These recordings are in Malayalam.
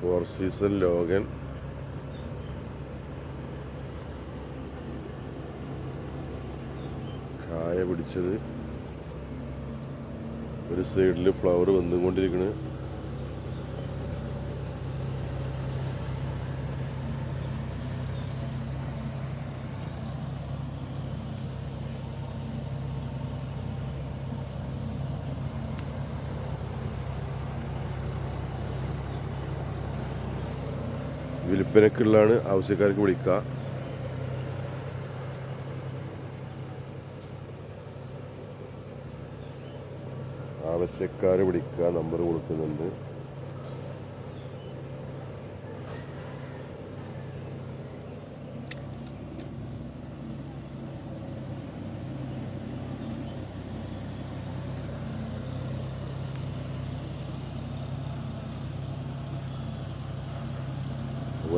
ഫോർ സീസൺ ലോഗൻ കായ പിടിച്ചത്. ഒരു സൈഡിൽ ഫ്ലവർ വന്നുകൊണ്ടിരിക്കണ്. വിൽപ്പനക്കുള്ളതാണ് ആവശ്യക്കാർക്ക് വിളിക്കുക. ആവശ്യക്കാരെ വിളിക്കുക നമ്പർ കൊടുക്കുന്നുണ്ട്.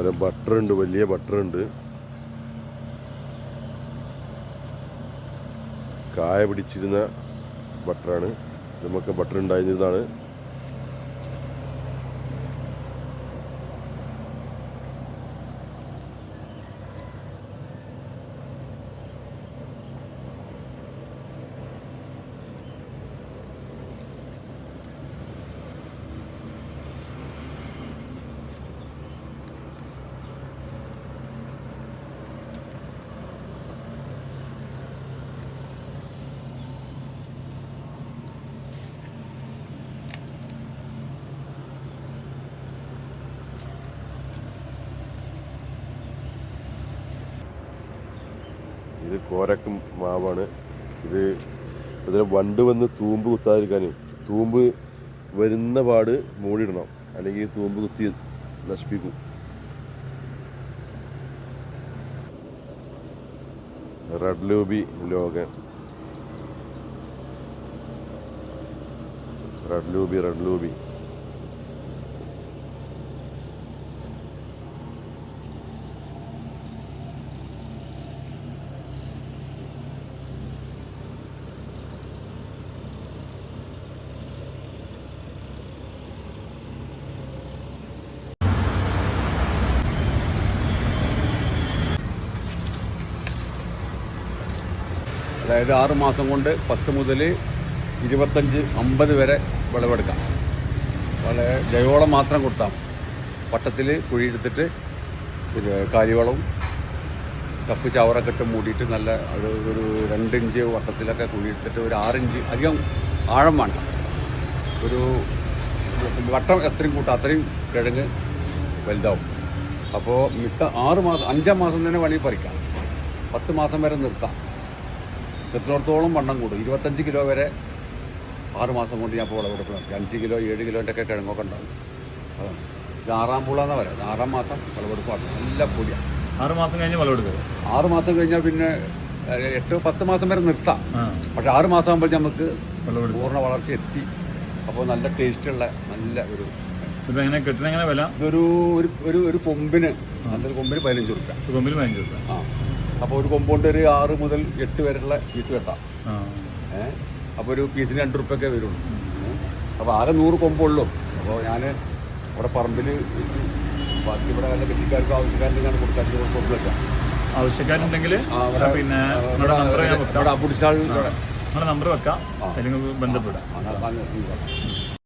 അതുപോലെ ബട്ടറുണ്ട് വലിയ ബട്ടറുണ്ട് കായ പിടിച്ചിരുന്ന ബട്ടറാണ് നമുക്ക് ബട്ടർ ഉണ്ടായിരുന്നതാണ്. ഇത് കോരക്കും മാവാണ്. ഇത് ഇതിനെ വണ്ട് വന്ന് തൂമ്പ് കുത്താതിരിക്കാൻ തൂമ്പ് വരുന്ന പാട് മൂടിയിടണം. അല്ലെങ്കിൽ തൂമ്പ് കുത്തി നശിപ്പിക്കും. റെഡ് ലൂബി ലോകൻ. റെഡ് ലൂബി റെഡ് ലൂബി. അതായത് ആറ് മാസം കൊണ്ട് പത്ത് മുതൽ ഇരുപത്തഞ്ച് അമ്പത് വരെ വിളവെടുക്കാം. വളരെ ജൈവവളം മാത്രം കൊടുത്താൽ പട്ടത്തിൽ കുഴിയെടുത്തിട്ട് പിന്നെ കാലിവളവും കപ്പ് ചവറൊക്കെ ഇട്ട് മൂടിയിട്ട് നല്ല ഒരു ഒരു രണ്ടിഞ്ച് വട്ടത്തിലൊക്കെ കുഴിയെടുത്തിട്ട് ഒരു ആറിഞ്ച് അധികം ആഴം വേണ്ട. ഒരു വട്ടം എത്രയും കൂട്ടാം അത്രയും കിഴങ്ങ് വലുതാവും. അപ്പോൾ മിക്ക ആറ് മാസം അഞ്ചാം മാസം തന്നെ വേണമെങ്കിൽ പറിക്കാം. പത്ത് മാസം വരെ നിർത്താം. എത്രത്തോളം വണ്ണം കൂടും? ഇരുപത്തഞ്ച് കിലോ വരെ ആറുമാസം കൊണ്ട് ഞാൻ ഇപ്പോൾ വിളവെടുപ്പ് നടത്തി അഞ്ച് കിലോ ഏഴ് കിലോന്റെ ഒക്കെ കിഴങ്ങൊക്കെ ഉണ്ടാവും. അതാണ്. ഇത് ആറാം പൂളാന്ന് പറയാം ഇത് ആറാം മാസം വിളവെടുപ്പാണ്. നല്ല പൊടിയാണ് ആറ് മാസം കഴിഞ്ഞ് വിളവെടുക്കുക ആറ് മാസം കഴിഞ്ഞാൽ പിന്നെ എട്ട് പത്ത് മാസം വരെ നിർത്താം. പക്ഷെ ആറ് മാസം ആകുമ്പോൾ നമുക്ക് പൂർണ വളർച്ച എത്തി. അപ്പോൾ നല്ല ടേസ്റ്റുള്ള നല്ല ഒരു ഇപ്പം എങ്ങനെ കിട്ടണ എങ്ങനെ വില? ഇതൊരു ഒരു ഒരു ഒരു കൊമ്പിന് നല്ലൊരു കൊമ്പിന് പതിനഞ്ച് കൊടുക്കാം കൊമ്പിന് പതിനഞ്ച് കൊടുക്കാം ആ. അപ്പോൾ ഒരു കൊമ്പൗണ്ട് ഒരു ആറ് മുതൽ എട്ട് വരെയുള്ള പീസ് വെട്ടാം. ഏഹ് അപ്പോൾ ഒരു പീസിന് രണ്ട് റുപ്യൊക്കെ വരുള്ളൂ. അപ്പോൾ ആകെ നൂറ് കൊമ്പുള്ളൂ അപ്പോൾ ഞാൻ ഇവിടെ പറമ്പിൽ ബാക്കി ഇവിടെ വല്ല കൃഷിക്കാർക്കും ആവശ്യക്കാർക്ക് കൊടുക്കാൻ കൊടുക്കാം ആവശ്യക്കാരുണ്ടെങ്കിൽ പിന്നെ നമ്മുടെ നമ്പർ വെക്കാം. അല്ലെങ്കിൽ ബന്ധപ്പെടാം.